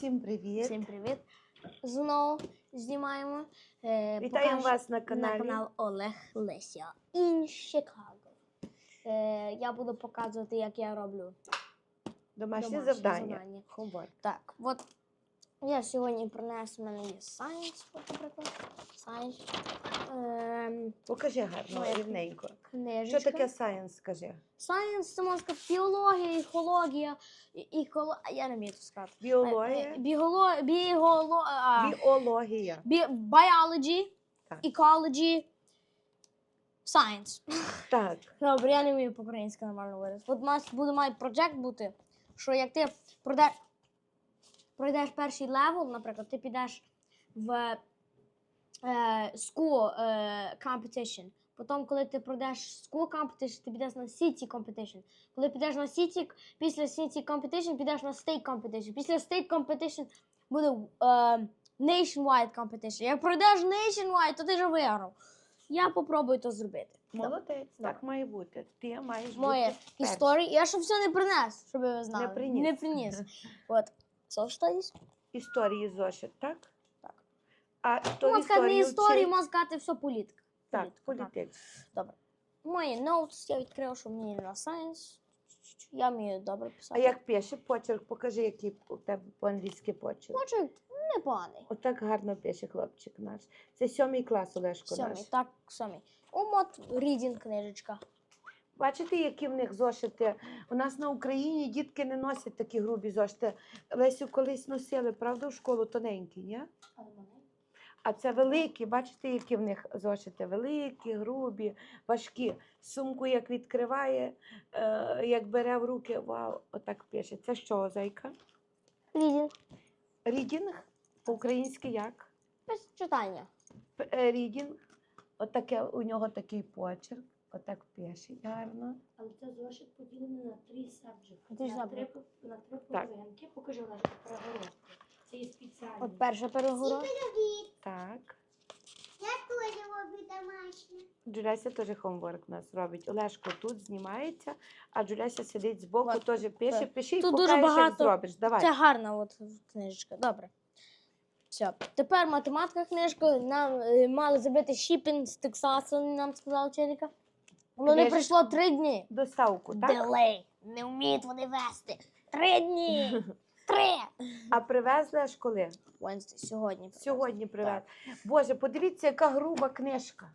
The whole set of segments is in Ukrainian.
Всім привіт! Всім привіт! Знову знімаємо. Е, Вітаємо вас на каналі. на канал Олег Леся in Chicago. Е, я буду показувати, як я роблю. Домашнє, завдання. завдання. Так, от я сьогодні принес, в мене є Science, наприклад. Science. Ем, Покажи гарно, Моя рівненько. книжечка. Що таке science, скажи? Science, це можна сказати, біологія, екологія, і- я не вмію це сказати. Е, Біологія, Біоло... Біоло... а, біологія. Bi- biology, Так. ecology, science. Так, Добре, я не вмію по-українськи нормально говорити. От у нас буде має проект бути, що як ти пройдеш, пройдеш перший левел, наприклад, ти підеш в е, school е, competition. Потім, коли ти пройдеш school competition, ти підеш на city competition. Коли підеш на city, після city competition підеш на state competition. Після state competition буде е, nationwide competition. Як пройдеш nationwide, то ти вже виграв. Я попробую то зробити. молодець, Добре. так має бути. Ти маєш Моє бути історії. Я ще все не принес, щоб ви знали. Не приніс. Не приніс. От. Є? Історії зошит, так? Так. А хто Можна сказати, не історію історії, вчить? можна сказати, все політика. Так, політик. Добре. Мої notes я відкрив, що мені на science. Я вмію добре А писати. як пише почерк, покажи, який у тебе по-англійськи почерк. Почерк непоганий. Отак гарно пише хлопчик наш. Це сьомий клас, Олешко наш. Сьомий, так, сьомий. Умот, reading книжечка. Бачите, які в них зошити? У нас на Україні дітки не носять такі грубі зошити. Лесю колись носили, правда, в школу тоненькі, ні? А це великі, бачите, які в них зошити? Великі, грубі, важкі. Сумку як відкриває, е, як бере в руки, вау, отак пише. Це що, зайка? Reading. Рідінг? По-українськи як? Без читання. Е, Рідінг. Отаке, у нього такий почерк. Отак пише гарно. Але це зошит поділений на три. Три на три, на три половинки. Покажи Олежка перегородку. Це є спеціальні. От перша перегородка. Так. Я теж роблю домашнє. Джуляся теж хомворк у нас робить. Олешко тут знімається, а Джуляся сидить збоку, От, теж пише, пиши і Тут дуже покажеш, як багато- зробиш. Давай. Це гарна от книжечка. Добре. Все. Тепер математика книжка. Нам е, мали зробити shipping з Тексасу, нам сказала вчителька. Воно не прийшло три дні. Доставку, так? Делей. Не вміють вони вести. Три дні. Три. А привезли аж коли? Wednesday, сьогодні. Сьогодні привезли. Боже, подивіться, яка груба книжка.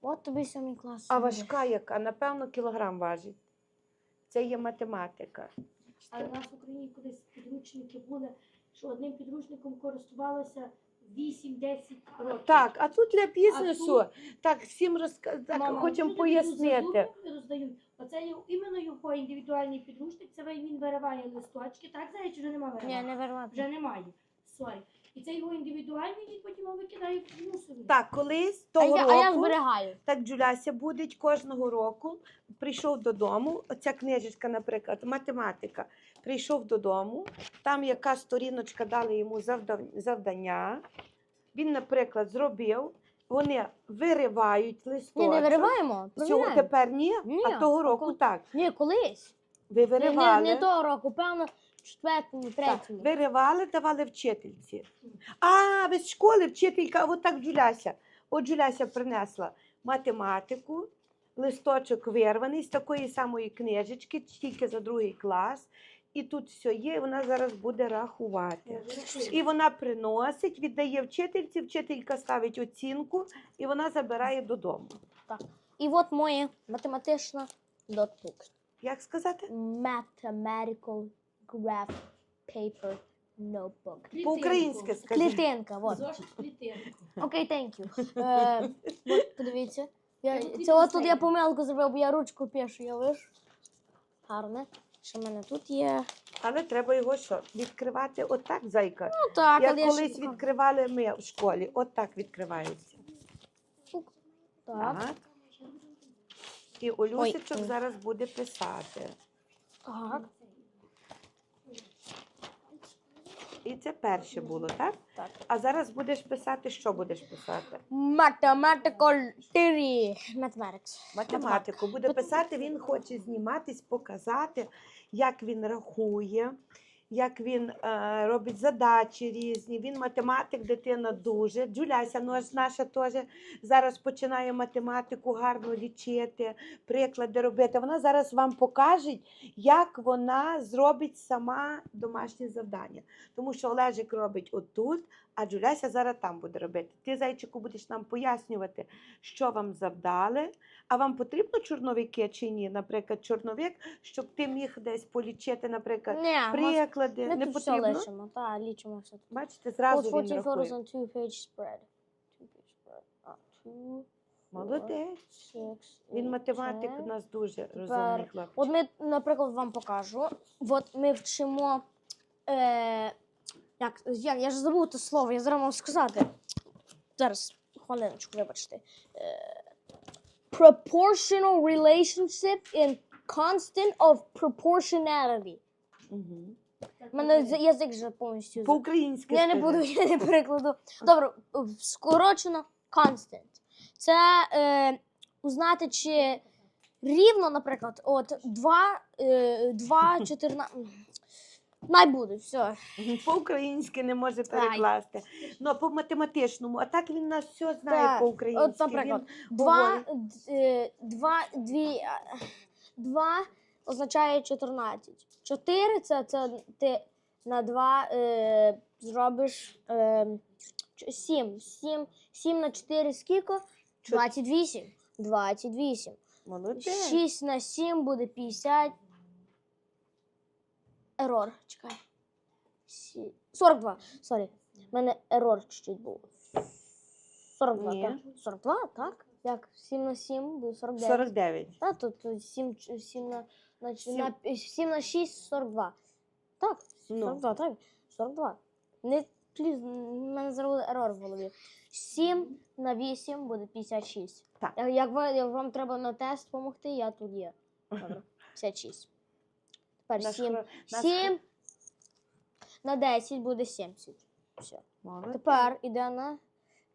От тобі сьомий клас. А важка яка, напевно, кілограм важить. Це є математика. Але в нас в Україні колись підручники були, що одним підручником користувалося 8-10 років. Так, а тут для бізнесу. А Так, всім розка... так, Мама, хочемо люди пояснити. роздають, роздають. Оце є іменно його індивідуальний підручник. Це він вириває листочки. Так, чи вже немає Ні, не вермати. Вже немає. Сорі. І це його індивідуальний, він потім його викидає в мусор. Так, колись А того я, року. а я зберігаю. Так Джуляся буде кожного року. Прийшов додому. Оця книжечка, наприклад, математика. Прийшов додому, там яка сторіночка дали йому завдання. Він, наприклад, зробив. Вони виривають листочок. Ні, не вириваємо. Цього тепер ні, Ні, а того року коли- так. Ні, колись. Ви Не, виривали. не, не того року, певно, четвертому, Так, третьому. виривали, давали вчительці. А, ви з школи вчителька, от так Джуляся. От Джуляся принесла математику, листочок вирваний з такої самої книжечки, тільки за другий клас. І тут все є, і вона зараз буде рахувати. І вона приносить, віддає вчительці, вчителька ставить оцінку, і вона забирає додому. Так. І от моє математична ноутбук. Як сказати? Mathematical graph paper notebook. По-українськи скажи. Клітинка, от. Зошит. Окей, thank you. Е, от, подивіться. Я, це от тут я помилку зробив, бо я ручку пишу, я виш. Гарне. Що в мене тут є? Але треба його що? Відкривати отак, зайка. Ну так, Як але я ще колись покажу. відкривали ми в школі, от так відкривається. Так, Так. І Олюсечок Ой. зараз буде писати. так, І це перше було, так? так. А зараз будеш писати, що будеш писати? Mathematical theory. Mathematics. Математику. Буде писати, він хоче зніматись, показати, як він рахує, як він е, робить задачі різні. Він математик, дитина дуже. Джуляся ну, наша теж зараз починає математику гарно лічити, приклади робити. Вона зараз вам покаже, як вона зробить сама домашнє завдання. Тому що Олежик робить отут, а Джуляся зараз там буде робити. Ти, зайчику, будеш нам пояснювати, що вам завдали. А вам потрібно чорновики чи ні? Наприклад, чорновик, щоб ти міг десь полічити, наприклад, може, приклади. ми Не тут все потрібно. лишимо. Так, лічимо все. тут. Бачите, зразу він 14 photos рахує. on two page spread. Two page spread. А, two, Молодець. six, Він eight, математик у нас дуже розумний хлопчик. От ми, наприклад, вам покажу. От ми вчимо. Е, як, як, я ж забув те слово, я зараз вам сказати. Зараз, хвилиночку, вибачте. Е, proportional relationship in constant of proportionality. Мгм. У мене з- язик вже повністю. за- По-українськи Я не скажи. буду, я не перекладу. Добре, скорочено constant. Це е, узнати, чи рівно, наприклад, от 2, е, 2 14. Най буде, все. По-українськи не може перекласти. Ну, а по математичному, а так він нас все знає Так, по-українськи. От, наприклад, Він 2, говорить. е, 2, 2, 2 означає 14. 4 це, це ти на 2 е, зробиш е, 7. 7. 7 на 4 скільки? 28. 28. Молодець. 6 на 7 буде 50. Ерор. Чекай. Сі- 42. Сорі. У мене ерор чуть-чуть був. 42, Ні. так? 42, так? Як? 7 на 7 буде 49. 49. Та, то 7, 7 на, на, Сім. на, 7 на 6 42. Так, Ну. 42, так. 42. Не, пліз, в мене зараз ерор в голові. 7 на 8 буде 56. Так. Як, як, ви, як вам треба на тест допомогти, я тут є. Добре. 56. Тепер Наш 7. хро- наш 7 на 10 буде 70. Все. Молодець. Тепер іде на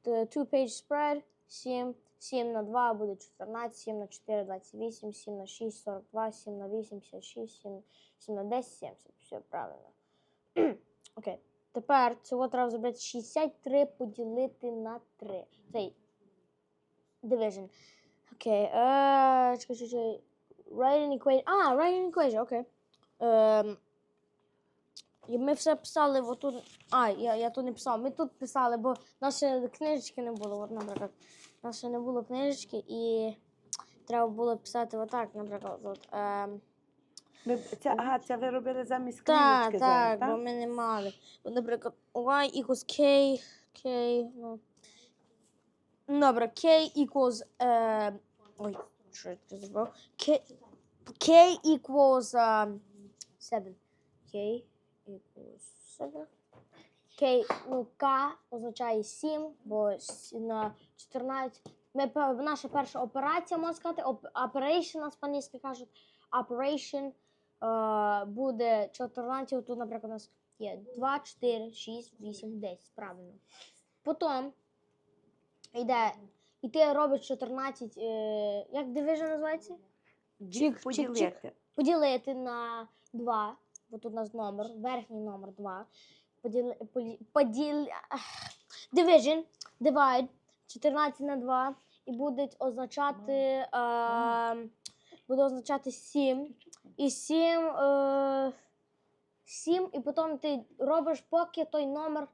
т- two page spread. 7. 7 на 2 буде 14, 7 на 4 28, 7 на 6 42, 7 на 8 56, 7, 7 на 10 70. Все правильно. Окей. Тепер цього треба зробити 63 поділити на 3. Цей division. Окей. Е, чекай, чекай, чекай. Write an equation. А, write an equation, окей. Ем, і ми все писали отут. А, я, я тут не писав. Ми тут писали, бо нашої книжечки не було. От, наприклад, ще не було книжечки, і треба було писати отак, наприклад. От, ем, Ви, це, ага, це ви робили замість так, книжечки так, зараз, бо ми не мали. От, наприклад, y equals k, k, ну. Добре, k equals, е, ой, що я тут? K, k equals um, 7. K 7. K, ну, K означає 7, бо на 14. Ми, наша перша операція, можна сказати, operation, іспанськи кажуть, operation е, буде 14, тут, наприклад, у нас є 2, 4, 6, 8, 10, правильно. Потім йде, і ти робиш 14, е, як division називається? Чик, поділити. поділити на 2, бо тут у нас номер, верхній номер 2. Поділи, поділ, поділ, division, divide 14 на 2 і буде означати, е, буде означати 7. І 7, е, 7, і потім ти робиш поки той номер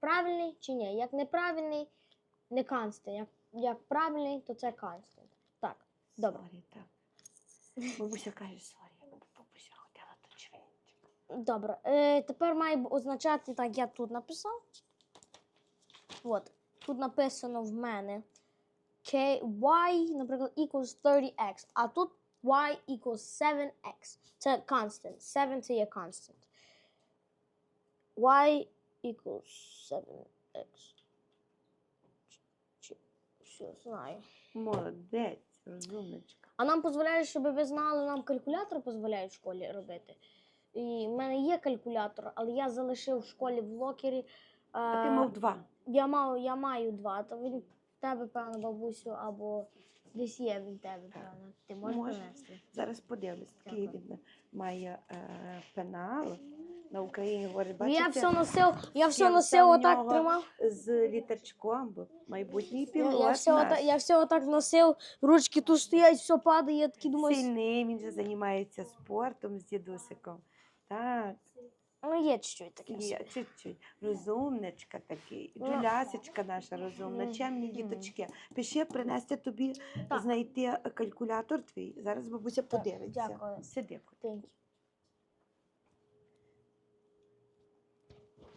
правильний чи ні. Як неправильний, не constant. Як, як правильний, то це constant. Так, добре. Так. Бабуся каже, сорі, бабуся хотіла то чвинчик. Добре. Е, тепер має означати, так, я тут написав. От. Тут написано в мене K, y, наприклад, equals 30x. А тут y equals 7x. Це constant. 7 це є constant. y equals 7x. Чи- Все, знаю. Молодець, розумничка. А нам дозволяють, щоб ви знали, нам калькулятор дозволяють в школі робити. І в мене є калькулятор, але я залишив в школі в локері. А ти е, мав два. я, мав, я маю два, то він в тебе, певно, бабусю, або десь є він в тебе, певно. Ти можеш Може. принести. Зараз подивлюсь, такий Дякую. він має е, пенал. на Україні говорить. Я Бачите, все носив, я все Я носив, в отак нього тримав. з літерчком, бо майбутній Я, пілот я, все наш. отак, я все отак носив, ручки тут стоять, все падає, я такий думаю, Сильний, він же займається спортом з дідусиком. Так, ну є чуть-чуть таке. є, чуть-чуть. Розумничка такий. Джулясечка наша розумна. Чемні діточки. Пиши, принести тобі знайти калькулятор твій. Зараз бабуся подивиться. дякую. Сиди.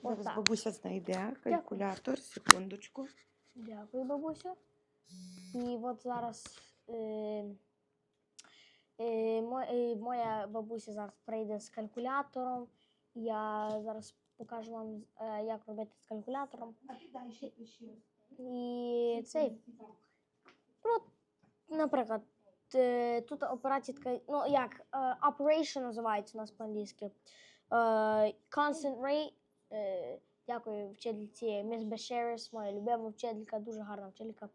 Зараз Отак. бабуся знайде калькулятор. Секундочку. Дякую, бабусю. І от зараз е, е, мо- е, моя бабуся зараз прийде з калькулятором. Я зараз покажу вам, е, як робити з калькулятором. І цей, ну, наприклад, е, тут операція така, ну як, е, operation називається у нас по-англійськи. Е, constant rate. Е, дякую вчительці Miss Бешерис, моя любима вчителька, дуже гарна вчителька.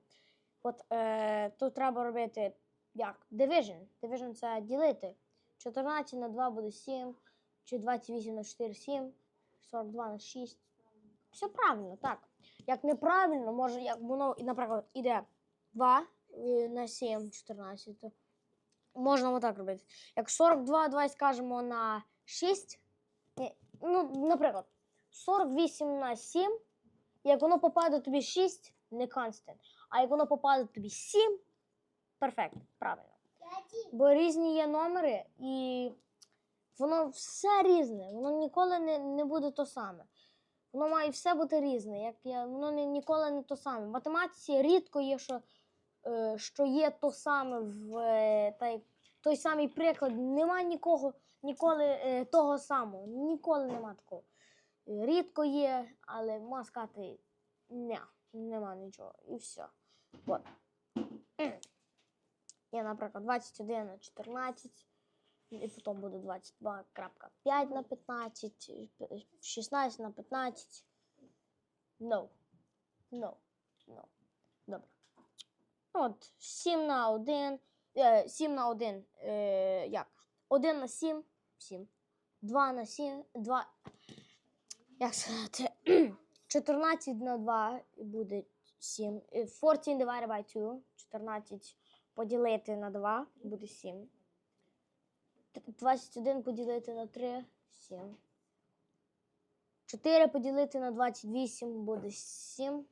От е, тут треба робити як? Division. Division це ділити. 14 на 2 буде 7, чи 28 на 4 7, 42 на 6. Все правильно, так. Як неправильно, може, як воно, наприклад, іде 2 е, на 7, 14, то можна отак робити. Як 42, давай скажемо на 6, ну, наприклад, 48 на 7, як воно попаде тобі 6, не constant. А як воно попаде тобі 7, перфект, правильно. Бо різні є номери, і воно все різне, воно ніколи не, не буде то саме. Воно має все бути різне. Як я, воно не, ніколи не то саме. В математиці рідко є, що, е, що є то саме в е, та, той самий приклад. Нема нікого, ніколи е, того самого. Ніколи нема такого. Рідко є, але можна сказати, ня, нема нічого. І все. От. Є, наприклад, 21 на 14, і потім буде 22.5 на 15, е, 16 на 15. No. No. No. Добре. От, 7 на 1. Е, 7 на 1. Е, як? 1 на 7. 7. 2 на 7. 2. Як сказати? 14 на 2 буде 7. Е, 14 divided by 2. 14 поділити на 2 буде 7. 21 поділити на 3 7. 4 поділити на 28 буде 7.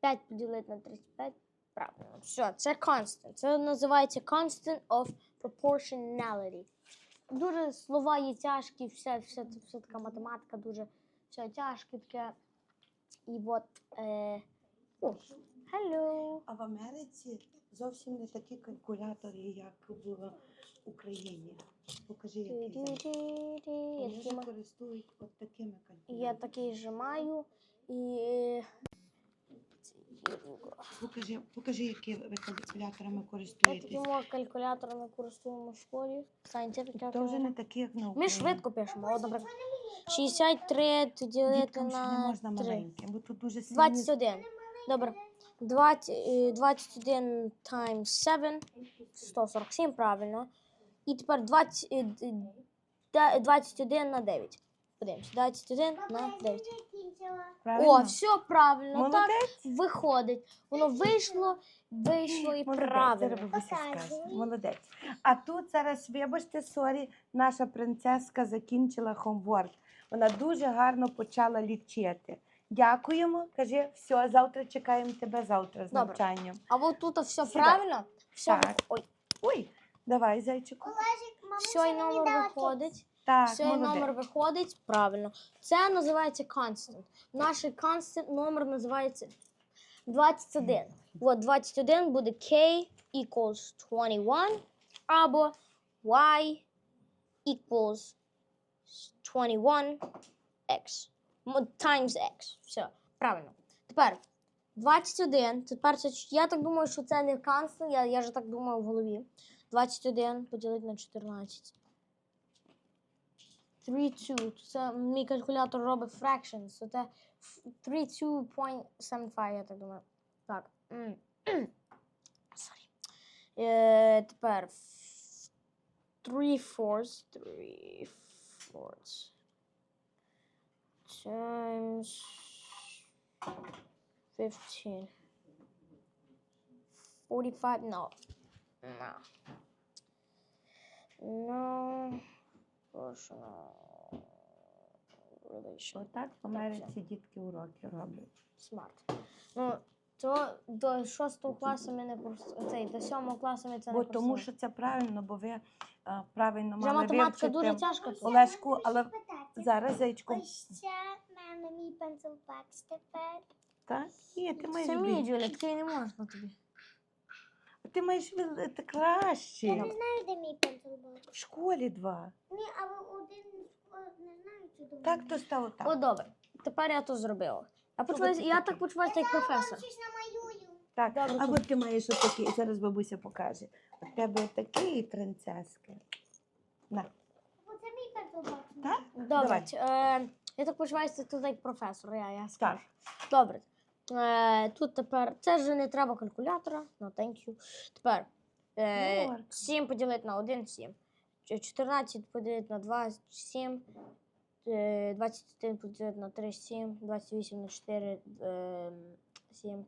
5 поділити на 35. Правильно. Все, це constant. Це називається constant of proportionality. Дуже слова є тяжкі, все, все, все така математика, дуже все тяжке таке. І от. Е, о, hello. А в Америці зовсім не такі калькулятори, як в Україні. Покажи, які Я Вони ж користують от такими Я такий же маю і. Покажи, покажи, які ви калькуляторами Я користуєтесь. такими калькуляторами користуємо в школі. То вже не такі, як на Ми швидко пишемо. От, наприклад, 63 ділити Діткам ще не на можна 3. маленькі, бо тут дуже сильні 21. Добре. 20, е, 21 times 7. 147, правильно. І тепер 20, е, 21 на 9. Подивимось. 21 на 9. Правильно? О, все правильно. Так виходить. Воно вийшло, вийшло і Молодець, правильно. зараз бабуся скаже. Молодець. А тут зараз, вибачте, сорі, наша принцеска закінчила хомворк. Вона дуже гарно почала лічити. Дякуємо. Кажи, все, завтра чекаємо тебе завтра з Добре. навчанням. А от тут все Сідай. правильно. Все, Так. ой, Ой, давай, зайчику. все і номер виходить. Так, Все і молодець. номер виходить. Правильно. Це називається constant. Наш constant номер називається 21. От 21 буде K equals 21 або Y equals 21x М- times x. Все, правильно. Тепер 21. Тепер це, я так думаю, що це не constant, я, я ж так думаю в голові. 21 поділити на 14. 3,2. Це мій калькулятор робить fractions. Це ф- 32.75, я так думаю. Так. м. Sorry. Е, тепер 3 fourths. 3 fourths. Times 15. 45? No. No. No. Relation. Отак в Америці дітки уроки роблять. Смарт. Ну, то до 6 класу ми не цей, до 7 класу ми це не Бо тому просили. що це правильно, бо ви а, правильно Вже мали математика вивчити. дуже тяжка. тут. Олешку, але зараз зайчку. Ось це мама мій пенсилбакс тепер. Так? Ні, ти маєш Це мій. Джуля, такий не можна тобі. Ти маєш вил- ти Я краще. не знаю, де мій пенсилбакс. В школі два. Ні, але один не знаю, чи до Так то стало О, добре. Тепер я то зробила. Я, почуваюся, я так почуваюся як професор. Щось намалюю. Так, Добре, а от ти маєш отакий, зараз бабуся покаже. У тебе отакий принцески. На. Так? Добре. Давай. Е, я так почуваюся тут як професор, я, я скажу. Добре. Е, тут тепер. Це вже не треба калькулятора. No, thank you. Тепер. Е, Йорк. 7 поділити на 1, 7. Ч- 14 поділити на 2, 7. Е, 21 поділити на 3, 7. 28 на 4, е, 7.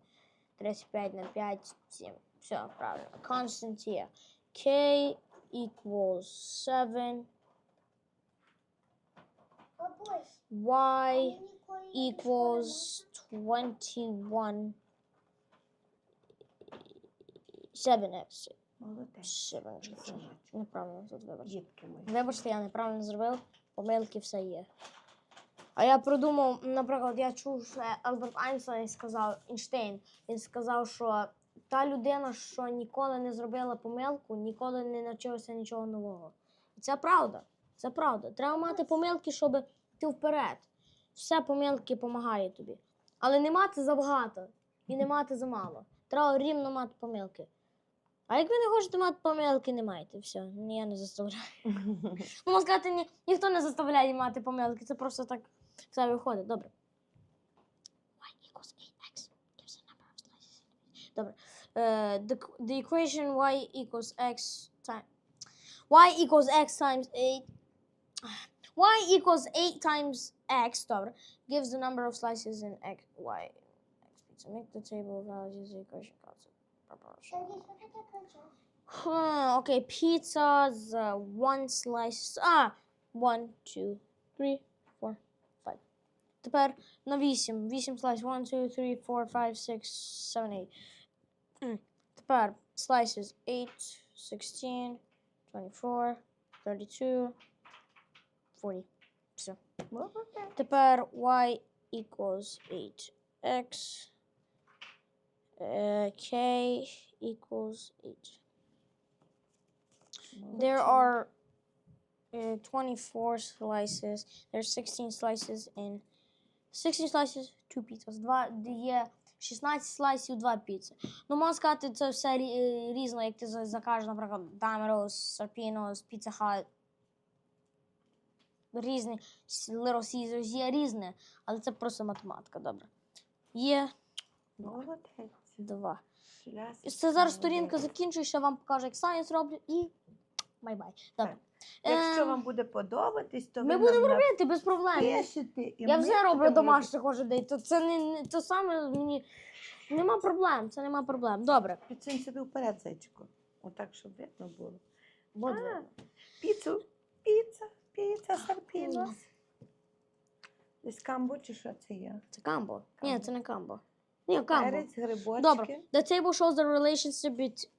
35 на 5, 7. Все, правильно. Constant є. K equals 7. Y equals 21 7x. Молодець. 7 Неправильно тут вибачте. Дітки мої. Вибачте, я неправильно зробив. Помилки все є. А я придумав, наприклад, я чув, що Альберт Айнштейн сказав, Einstein, він сказав, що та людина, що ніколи не зробила помилку, ніколи не навчилася нічого нового. І це правда. Це правда. Треба мати помилки, щоб йти вперед. Все помилки допомагає тобі. Але не мати забагато і не мати замало. Треба рівно мати помилки. А як ви не хочете мати помилки, не маєте. Все, ні, я не заставляю. Ну, можна сказати, ні, ніхто не заставляє мати помилки, це просто так все виходить. Добре. y equals 8x gives a number of slices. Добре. Е, the, the equation y equals x time y equals x times 8 y equals 8 times x добре, gives the number of slices in x, y, x pizza. Make the table of values the equation concept proportion. Тоді що таке кричав? Huh, okay, pizza's uh, one slice. Ah, one, two, three, four, five. Тепер на 8. 8 slices. 1, 2, 3, 4, 5, 6, 7, 8. Mm. Тепер slices 8, 16, 24, 32, 40. Все. Молодець. Тепер y equals 8x. Uh, k equals 8. There are uh, 24 slices. There's 16 slices in 16 slices, 2 pizzas. Два є 16 слайсів, 2 піци. Ну, можна сказати, це все рі- е, різно, як ти за- закажеш, наприклад, Domino's, Sarpino's, Pizza Hut. Різні є різне, але це просто математика, добре. Є Молодець. два. Це зараз сторінка закінчується, вам покажу, як сайенс роблю і бай-бай. Добре. Якщо Ем, вам буде подобатись, то Ми будемо робити без проблем. і Я вже роблю домашнє кожен день. То це не, то саме мені. Нема проблем, це нема проблем. Добре. Підсунь собі вперед, зайчику. Отак, щоб видно було. Піцу, піца, піца, сарпінос. Десь камбо чи що це є? Це камбо. Ні, Камбо. це не камбо. Ні, камбо. Перець, грибочки. Добре. The table shows the relationship between...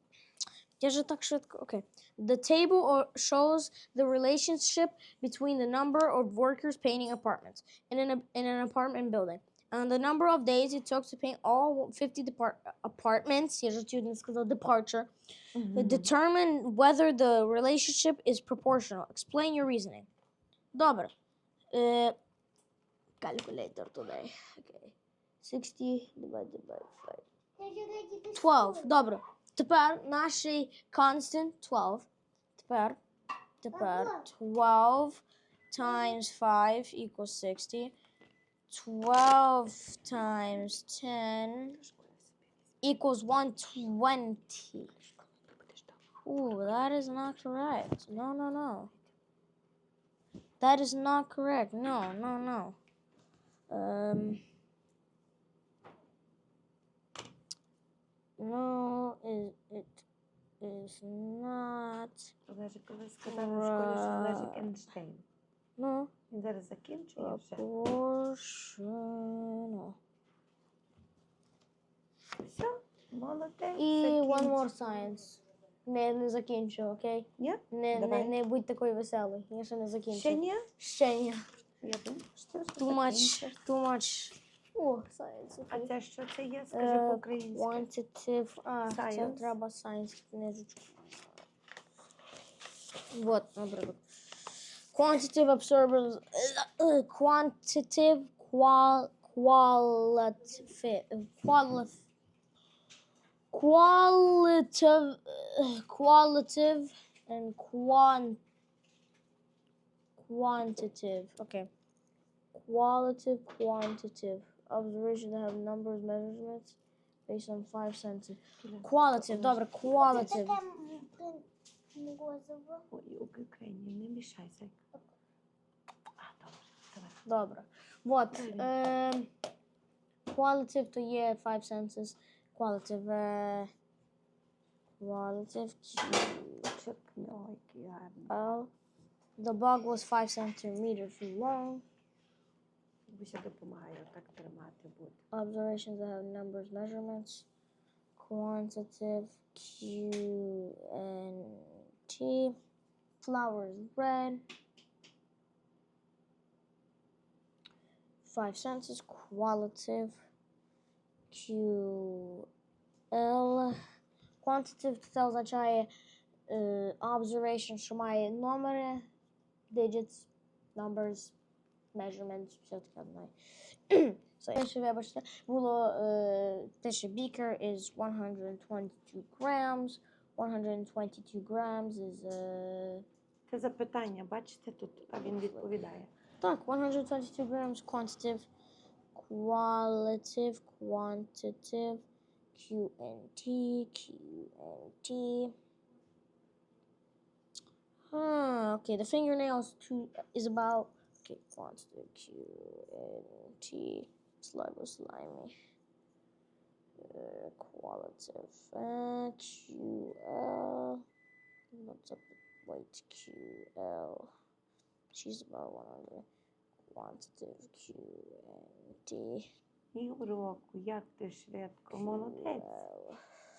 Я же так швидко. Окей. The table or- shows the relationship between the number of workers painting apartments in an, in an apartment building and the number of days it took to paint all 50 depart- apartments. Я же чуть не сказала departure. Мгм. Determine whether the relationship is proportional. Explain your reasoning. Добре. Uh, calculator today. Okay. 60 divided by 5. Я ж раді до 12. школи. Добре. Тепер наш constant 12. Тепер, тепер 12 times 5 equals 60. 12 times 10 equals 120. Ooh, that is not correct. No, no, no. That is not correct. No, no, no. Um, no, it, it is not. Correct. No, Він зараз закінчує вже. proportional. Все, молодець. І one more science. Не, не закінчу, окей? Ні? Не, не, Давай. не будь такий веселий. Я ще не закінчу. Ще ні? Ще ні. Я думаю, що ти Too much. Too much. О, science. А це що це є? Скажи Е, по-українськи. Quantitative. А, це Science. треба science книжечку. Вот, наприклад. Quantitative observers. е, Quantitative qual, qualitative. Qualif, qualitative. е, Qualitative and quant. Quantitative. Okay. Qualitative, quantitative. Observations that have numbers, measurements based on five senses. Qualitative, добре, Це qualitative. Таке м, м, морозиво. Ой, у Україні, не мішайся. А, добре, давай. Добре. Вот. Правильно. Е, qualitative то є five senses. Qualitative. Е, qualitative. Чекни, ой, який гарний. L. The bug was five centimeters long. Буся допомагає так тримати буде. Observations that have numbers, measurements. Quantitative Q and T. Flowers red. Five senses. Qualitative Q L. Quantitative це означає е, observation, що має номери, digits, numbers, measurements, все таке знає. So, ще, вибачте, було е, те, що beaker is 122 grams. 122 grams is е, Це запитання, бачите тут, а він відповідає. так, 122 grams quantitative, qualitative, quantitative, QNT, QNT. Ah, okay, the fingernails too is about okay, quantitative QNT, slime slimy. Uh, qualitative uh, QL. What's up with weight QL? She's about 100. Quantitative Q and D. І уроку, як ти швидко, молодець. QL.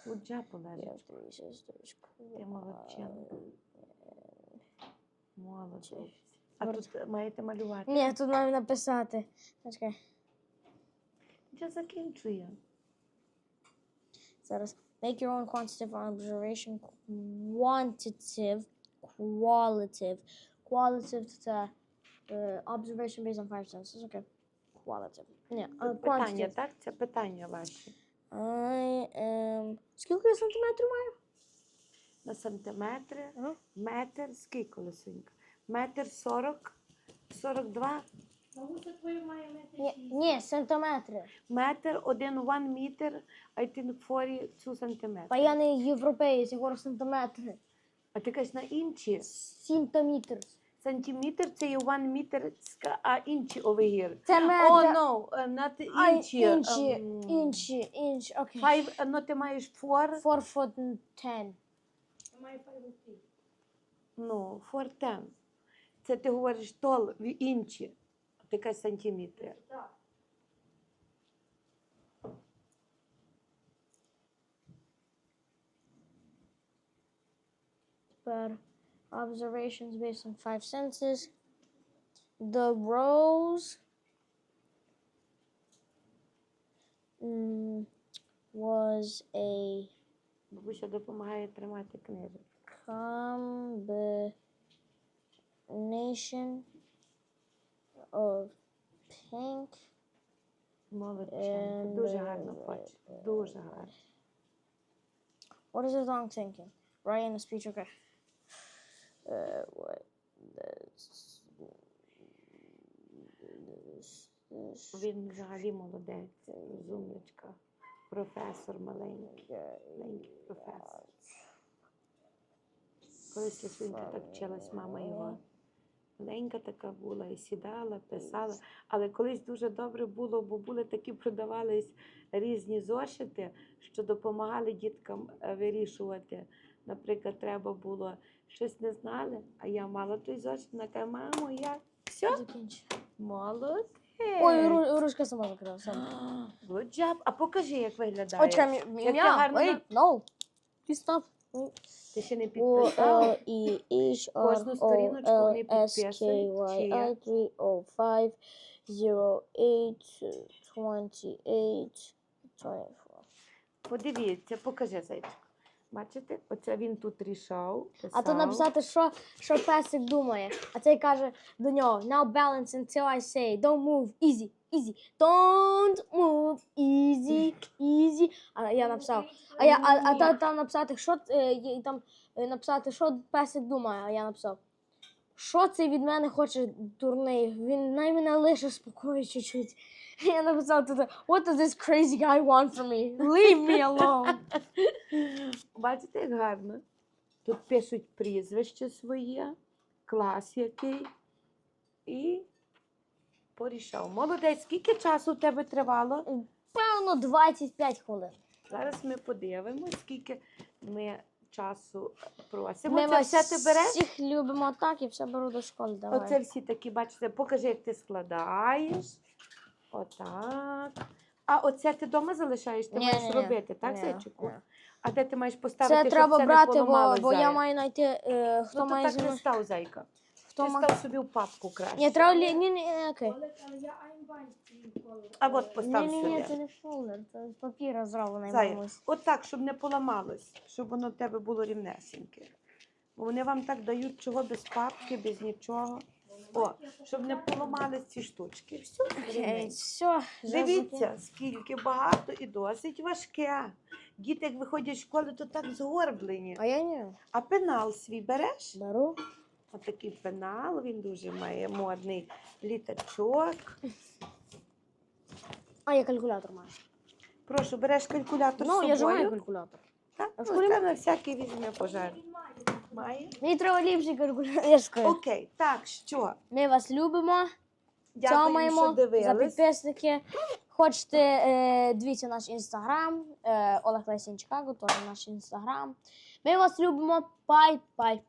Уджа We полежить. have three sisters. Ти молодчинка. Молодець. А Добре. тут маєте малювати. Ні, тут маю написати. Чекай, Вже закінчує. Зараз. Make your own quantitative observation. Quantitative, qualitative. Qualitative це е, observation based on five senses. Okay. Qualitative. Ні, а питання, quantitative. так? Це питання ваші. I am... Скільки я сантиметрів маю? На сантиметри, Ага. метр, скільки лисенька? Метр сорок, сорок два, Бабуся твоя має метр Ні, шість. ні, сантиметри. метр, один one meter, I think 40 сантиметр. Та я не європеєць, я говорю сантиметри. А ти кажеш на інші? Сантиметр. Сантиметр це є one meter, ска- а інші over here. Це О, метр. no, е, not А, інші. інші, ем, інші, інші, окей. Five, е, ну ти маєш four, Four foot and ten. Я маю five feet. ну, four ten. Це ти говориш тол, в інші. Ти кажеш сантиметри. Так. But observations based on five senses. The rose mm, was a Бабуся допомагає тримати книжку. combination of pink Молодчинка. Дуже гарно хочеш. Дуже гарно. What is the song thinking? In the speech, okay. Uh, what this, this, this Він взагалі молодець, розумничка. Професор маленький. Маленький професор. Колись Лисунька так вчилась, мама його. Маленька така була і сідала, писала. Але колись дуже добре було, бо були такі продавались різні зошити, що допомагали діткам е, вирішувати. Наприклад, треба було щось не знали, а я мала той зошит, вона каже, мамо, я все, Закінчу. молодець. Ой, ру- ручка сама закрилася. Good job. А покажи, як виглядає. Ой, чекай, Як я гарно Wait, no. Please stop. Ти ще не O підписав? L E H R Кожну O сторіночку L вони S K підписують, Y чи I як? 3 O 5 0 8 28 24. Подивіться, покажи зайчик. Бачите, оце він тут рішав. А Писав. то написати, що, що песик думає. А цей каже до нього: Now balance until I say, don't move, easy, easy, don't move, easy, easy. А я написав. А я а, а та, там написати, що е, і там е, написати, що песик думає, а я написав. Що це від мене хоче дурний? Він най мене лише спокою чуть-чуть. Я написав тут, what does this crazy guy want from me? Leave me alone. Бачите, як гарно. Тут пишуть прізвище своє, клас який. І порішав. Молодець, скільки часу у тебе тривало? Певно, 25 хвилин. Зараз ми подивимося, скільки ми часу просимо. Ми вас все ти береш? всіх любимо так і все беру до школи. Давай. Оце всі такі, бачите, покажи, як ти складаєш. Отак. А оце ти вдома залишаєш, ти Ні, маєш ні, ні. робити, так, Ні, зайчику? ні. А де ти маєш поставити, Це щоб треба це брати, не бо, поламалось, бо я зая? маю знайти, е, хто Ну, то має так зі не мною. став, зайка. Ти став собі в папку краще. Ні, треба лі... ні, ні, ні, окей. Колор. А от Е, постав Ні, ні, сюди. це не фолдер, це з папіра зроблений Зая, мамусь. От так, щоб не поламалось, щоб воно в тебе було рівнесеньке. Бо вони вам так дають чого без папки, без нічого. О, щоб не поламались ці штучки. Все, Окей, рівненько. все. Дивіться, скільки багато і досить важке. Діти, як виходять з школи, то так згорблені. А я ні. А пенал свій береш? Беру. Отакий пенал, він дуже має модний літачок. А я калькулятор маю. Прошу, береш калькулятор з Ну, собою. я ж маю калькулятор. Так, ну, школі на всякий візьме пожар. Має. Мені треба ліпший калькулятор. Я ж скажу. Окей, так, що? Ми вас любимо, Дякую, цьомаємо що за підписники. Хочете, е, дивіться наш інстаграм. Е, Олег Лесін Чикаго, теж наш інстаграм. Ми вас любимо. Бай-бай.